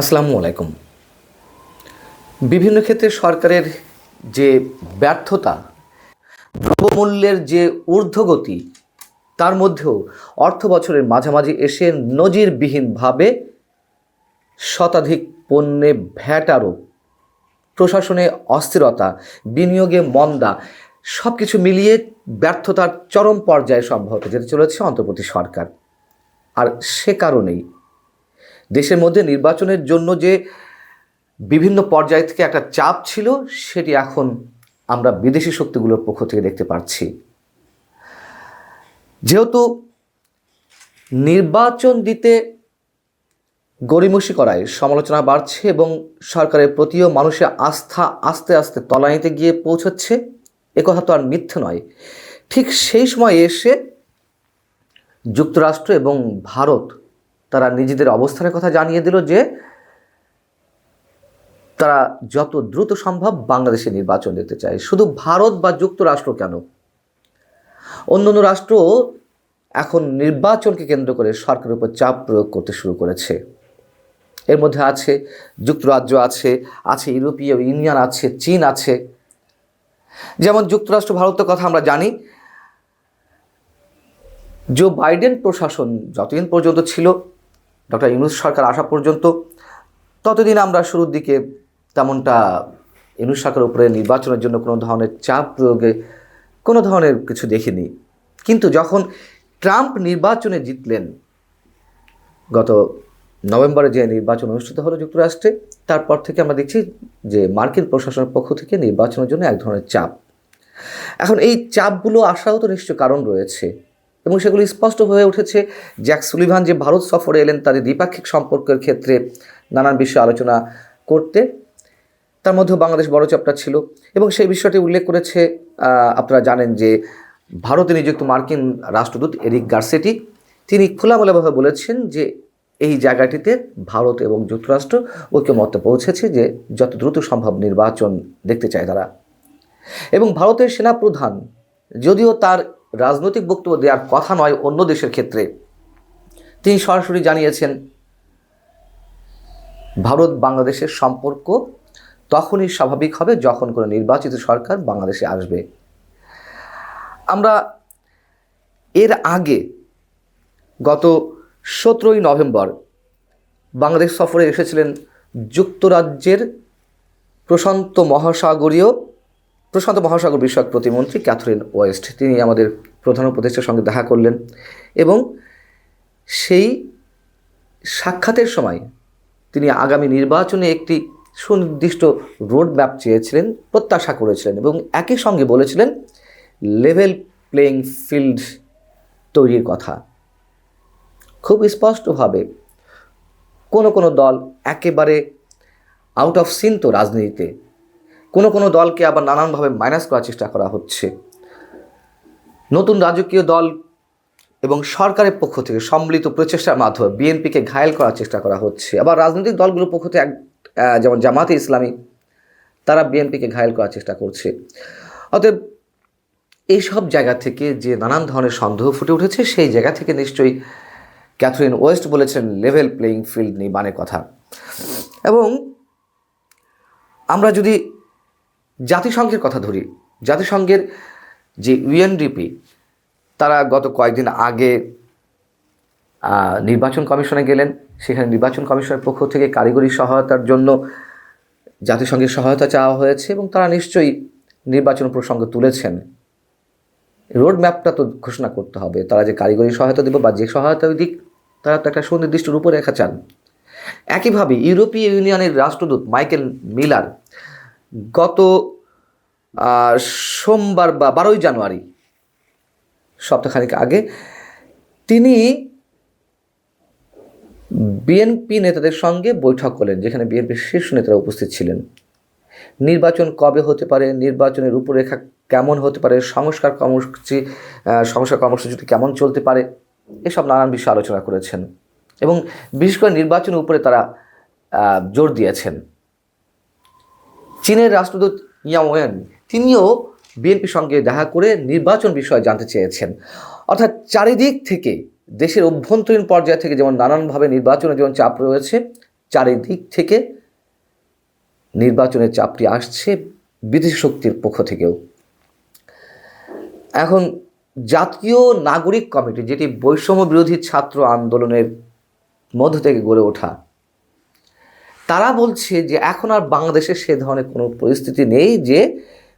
আসসালামু আলাইকুম। বিভিন্ন ক্ষেত্রে সরকারের যে ব্যর্থতা, দ্রব্যমূল্যের যে ঊর্ধ্বগতি, তার মধ্যেও অর্থ বছরের মাঝামাঝি এসে নজিরবিহীনভাবে শতাধিক পণ্যে ভ্যাট আরোপ, প্রশাসনে অস্থিরতা, বিনিয়োগে মন্দা সব কিছু মিলিয়ে ব্যর্থতার চরম পর্যায়ে সম্ভবত যেতে চলেছে অন্তর্বর্তী সরকার। আর সে কারণেই দেশের মধ্যে নির্বাচনের জন্য যে বিভিন্ন পর্যায় থেকে একটা চাপ ছিল, সেটি এখন আমরা বিদেশি শক্তিগুলোর পক্ষ থেকে দেখতে পাচ্ছি যেহেতু নির্বাচন দিতে গড়িমসি করায় সমালোচনা বাড়ছে এবং সরকারের প্রতিও মানুষের আস্থা আস্তে আস্তে তলানিতে গিয়ে পৌঁছচ্ছে একথা তো আর মিথ্যে নয়। ঠিক সেই সময় এসে যুক্তরাষ্ট্র এবং ভারত তারা নিজেদের অবস্থানের কথা জানিয়ে দিল যে তারা যত দ্রুত সম্ভব বাংলাদেশে নির্বাচন দিতে চায়। শুধু ভারত বা যুক্তরাষ্ট্র কেন? অন্য অন্য রাষ্ট্র এখন নির্বাচনকে কেন্দ্র করে সরকারের উপর চাপ প্রয়োগ করতে শুরু করেছে। এর মধ্যে আছে, যুক্তরাজ্য আছে আছে ইউরোপীয় ইউনিয়ন আছে, চীন আছে। যেমন যুক্তরাষ্ট্র, ভারতের কথা আমরা জানি, জো বাইডেন প্রশাসন যতদিন পর্যন্ত ছিল ডক্টর ইউনুস সরকার আসা পর্যন্ত ততদিন আমরা শুরুর দিকে তেমনটা ইউনুস সরকারের উপরে নির্বাচনের জন্য কোনো ধরনের চাপ প্রয়োগে কোনো ধরনের কিছু দেখিনি। কিন্তু যখন ট্রাম্প নির্বাচনে জিতলেন, গত নভেম্বরে যে নির্বাচন অনুষ্ঠিত হলো যুক্তরাষ্ট্রে, তারপর থেকে আমরা দেখছি যে মার্কিন প্রশাসনের পক্ষ থেকে নির্বাচনের জন্য এক ধরনের চাপ। এখন এই চাপগুলো আসারও তো নিশ্চয় কারণ রয়েছে। এবং সেগুলো স্পষ্ট হয়ে উঠেছে। জ্যাক সুলিভান যে ভারত সফরে এলেন, তাদের দ্বিপাক্ষিক সম্পর্কের ক্ষেত্রে নানান বিষয়ে আলোচনা করতে, তার মধ্যেও বাংলাদেশ বড় চাপটা ছিল। এবং সেই বিষয়টি উল্লেখ করেছে আপনারা জানেন যে ভারতে নিযুক্ত মার্কিন রাষ্ট্রদূত এরিক গার্সেটি। তিনি খোলামেলাভাবে বলেছেন যে এই জায়গাটিতে ভারত এবং যুক্তরাষ্ট্র ঐক্যমত্যে পৌঁছেছে যে যত দ্রুত সম্ভব নির্বাচন দেখতে চায় তারা। এবং ভারতের সেনাপ্রধান, যদিও তার রাজনৈতিক বক্তব্য দেওয়ার কথা নয় অন্য দেশের ক্ষেত্রে। তিনি সরাসরি জানিয়েছেন, ভারত বাংলাদেশের সম্পর্ক তখনই স্বাভাবিক হবে যখন কোনো নির্বাচিত সরকার বাংলাদেশে আসবে। আমরা এর আগে গত সতেরোই নভেম্বর বাংলাদেশ সফরে এসেছিলেন যুক্তরাজ্যের প্রশান্ত মহাসাগরীয় প্রশান্ত মহাসাগর বিষয়ক প্রতিমন্ত্রী ক্যাথরিন ওয়েস্ট। তিনি আমাদের প্রধান উপদেষ্টার সঙ্গে দেখা করলেন এবং সেই সাক্ষাতের সময় তিনি আগামী নির্বাচনে একটি সুনির্দিষ্ট রোড ম্যাপ চেয়েছিলেন, প্রত্যাশা করেছিলেন এবং একই সঙ্গে বলেছিলেন, লেভেল প্লেয়িং ফিল্ড তৈরির কথা। খুব স্পষ্টভাবে কোনো কোনো দল একেবারে আউট অফ সিন তো রাজনীতিতে কোনো কোনো দলকে আবার নানানভাবে মাইনাস করার চেষ্টা করা হচ্ছে। নতুন রাজকীয় দল এবং সরকারের পক্ষ থেকে সম্মিলিত প্রচেষ্টার মাধ্যমে বিএনপিকে ঘায়েল করার চেষ্টা করা হচ্ছে। আবার রাজনৈতিক দলগুলোর পক্ষ থেকে যেমন জামাতে ইসলামী, তারা বিএনপিকে ঘায়েল করার চেষ্টা করছে। অতএব এইসব জায়গা থেকে যে নানান ধরনের সন্দেহ ফুটে উঠেছে, সেই জায়গা থেকে নিশ্চয়ই ক্যাথরিন ওয়েস্ট বলেছেন লেভেল প্লেয়িং ফিল্ড নির্মাণের কথা। এবং আমরা যদি জাতিসংঘের কথা ধরি। জাতিসংঘের যে ইউএনডিপি তারা গত কয়েকদিন আগে নির্বাচন কমিশনে গেলেন। সেখানে নির্বাচন কমিশনের পক্ষ থেকে কারিগরি সহায়তার জন্য জাতিসংঘের সহায়তা চাওয়া হয়েছে এবং তারা নিশ্চয়ই নির্বাচন প্রসঙ্গ তুলেছেন। রোড ম্যাপটা তো ঘোষণা করতে হবে। তারা যে কারিগরি সহায়তা দেবে বা যে সহায়তা দিক, তারা তো একটা সুনির্দিষ্ট রূপরেখা চান। একইভাবে ইউরোপীয় ইউনিয়নের রাষ্ট্রদূত মাইকেল মিলার গত সোমবার বা বারোই জানুয়ারি, সপ্তাহখানিক আগে, তিনি বিএনপি নেতাদের সঙ্গে বৈঠক করলেন, যেখানে বিএনপির শীর্ষ নেতারা উপস্থিত ছিলেন। নির্বাচন কবে হতে পারে, নির্বাচনের রূপরেখা কেমন হতে পারে, সংস্কার কর্মসূচি সংস্কার কর্মসূচিটি কেমন চলতে পারে, এসব নানান বিষয়ে আলোচনা করেছেন। এবং বিশেষ করে নির্বাচনের উপরে তারা জোর দিয়েছেন। চীনের রাষ্ট্রদূত ইয়াওয়েন, তিনিও বিএনপির সঙ্গে দেখা করে নির্বাচন বিষয়ে জানতে চেয়েছেন। অর্থাৎ চারিদিক থেকে, দেশের অভ্যন্তরীণ পর্যায় থেকে যেমন নানানভাবে নির্বাচনের যেমন চাপ রয়েছে, চারিদিক থেকে নির্বাচনের চাপটি আসছে বিদেশি শক্তির পক্ষ থেকেও। এখন জাতীয় নাগরিক কমিটি, যেটি বৈষম্য বিরোধী ছাত্র আন্দোলনের মধ্য থেকে গড়ে ওঠা তারা বলছে যে এখন আর বাংলাদেশে সে ধরনের কোনো পরিস্থিতি নেই যে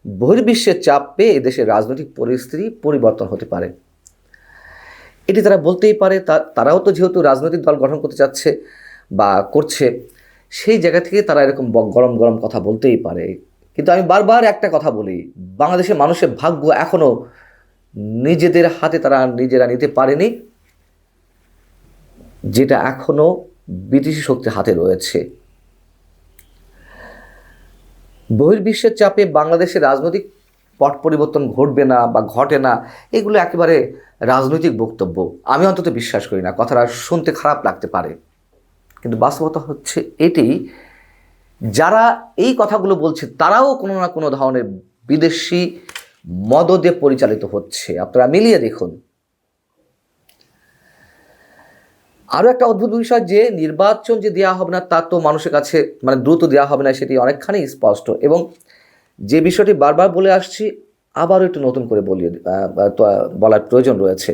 বহির্বিশ্বের চাপ পেয়ে এদেশের রাজনৈতিক পরিস্থিতি পরিবর্তন হতে পারে। এটি তারা বলতেই পারে তারাও তো যেহেতু রাজনৈতিক দল গঠন করতে চাচ্ছে বা করছে, সেই জায়গা থেকে তারা এরকম গরম গরম কথা বলতেই পারে। কিন্তু আমি বারবার একটা কথা বলি, বাংলাদেশের মানুষের ভাগ্য এখনও নিজেদের হাতে তারা নিজেরা নিতে পারেনি, যেটা এখনও বিদেশি শক্তির হাতে রয়েছে। বহির্বিশ্বের চাপে বাংলাদেশের রাজনৈতিক পট পরিবর্তন ঘটবে না বা ঘটে না, এগুলো একেবারে রাজনৈতিক বক্তব্য। আমি অন্তত বিশ্বাস করি না, কথাটা শুনতে খারাপ লাগতে পারে। কিন্তু বাস্তবতা হচ্ছে এটি, যারা এই কথাগুলো বলছে, তারাও কোনো না কোনো ধরনের বিদেশি মদদে পরিচালিত হচ্ছে। আপনারা মিলিয়ে দেখুন। আরও একটা অদ্ভুত বিষয় যে নির্বাচন যে দেওয়া হবে না, তা তো মানুষের কাছে মানে দ্রুত দেওয়া হবে না, সেটি অনেকখানি স্পষ্ট। এবং যে বিষয়টি বারবার বলে আসছি, আবারও একটু নতুন করে বলিয়ে বলার প্রয়োজন রয়েছে।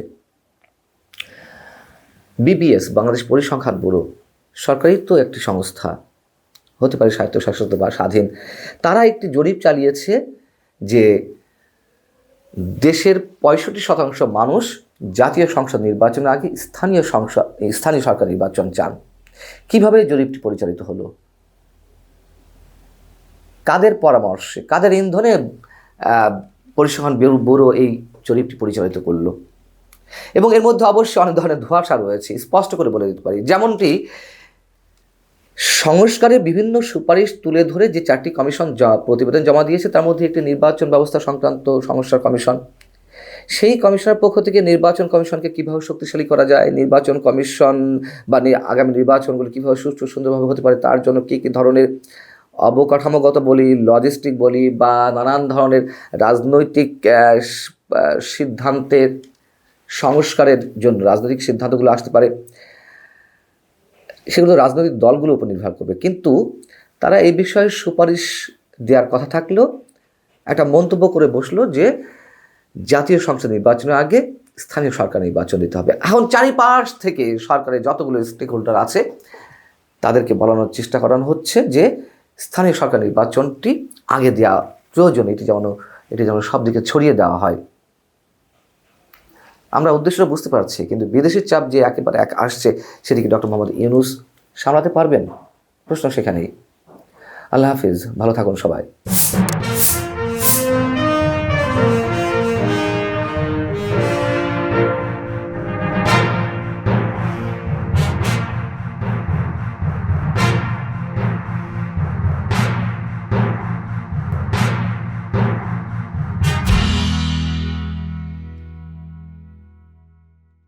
বিবিএস বাংলাদেশ পরিসংখ্যান ব্যুরো, সরকারি তো একটি সংস্থা, হতে পারে স্বায়ত্তশাসিত বা স্বাধীন, তারা একটি জরিপ চালিয়েছে যে দেশের পঁয়ষট্টি শতাংশ মানুষ জাতীয় সংসদ নির্বাচনের আগে স্থানীয় সংসদ স্থানীয় সরকার নির্বাচন চান। কীভাবে জরিপটি পরিচালিত হলো? কাদের পরামর্শে, কাদের ইন্ধনে পরিসংখ্যান ব্যুরো এই জরিপটি পরিচালিত করল? এবং এর মধ্যে অবশ্যই অনেক ধরনের ধোঁয়াশা রয়েছে, স্পষ্ট করে বলে দিতে পারি। যেমনটি, সংস্কারের বিভিন্ন সুপারিশ তুলে ধরে যে চারটি কমিশন প্রতিবেদন জমা দিয়েছে, তার মধ্যে একটি নির্বাচন ব্যবস্থা সংক্রান্ত সংস্কার কমিশন সেই কমিশনের পক্ষ থেকে নির্বাচন কমিশনকে কীভাবে শক্তিশালী করা যায়, নির্বাচন কমিশন বা আগামী নির্বাচনগুলো কীভাবে সুষ্ঠু সুন্দরভাবে হতে পারে, তার জন্য কী কী ধরনের অবকাঠামোগত বলি লজিস্টিক বলি বা নানান ধরনের রাজনৈতিক সিদ্ধান্তের সংস্কারের জন্য রাজনৈতিক সিদ্ধান্তগুলো আসতে পারে। সেগুলো রাজনৈতিক দলগুলোর উপর নির্ভর করবে। কিন্তু তারা এই বিষয়ে সুপারিশ দেওয়ার কথা থাকলেও একটা মন্তব্য করে বসল যে জাতীয় সংসদ নির্বাচনের আগে স্থানীয় সরকার নির্বাচন দিতে হবে। এখন চারিপাশ থেকে সরকারের যতগুলো স্টেক হোল্ডার আছে, তাদেরকে বলানোর চেষ্টা করানো হচ্ছে যে স্থানীয় সরকার নির্বাচনটি আগে দেওয়া প্রয়োজন, এটি যেমন এটি যেমন সব দিকে ছড়িয়ে দেওয়া হয়। আমরা উদ্দেশ্যটা বুঝতে পারছি, কিন্তু বিদেশের চাপ যে একেবারে এক আসছে সেটিকে ডক্টর মোহাম্মদ ইউনুস সামলাতে পারবেন? প্রশ্ন সেখানেই। আল্লাহ হাফিজ, ভালো থাকুন সবাই।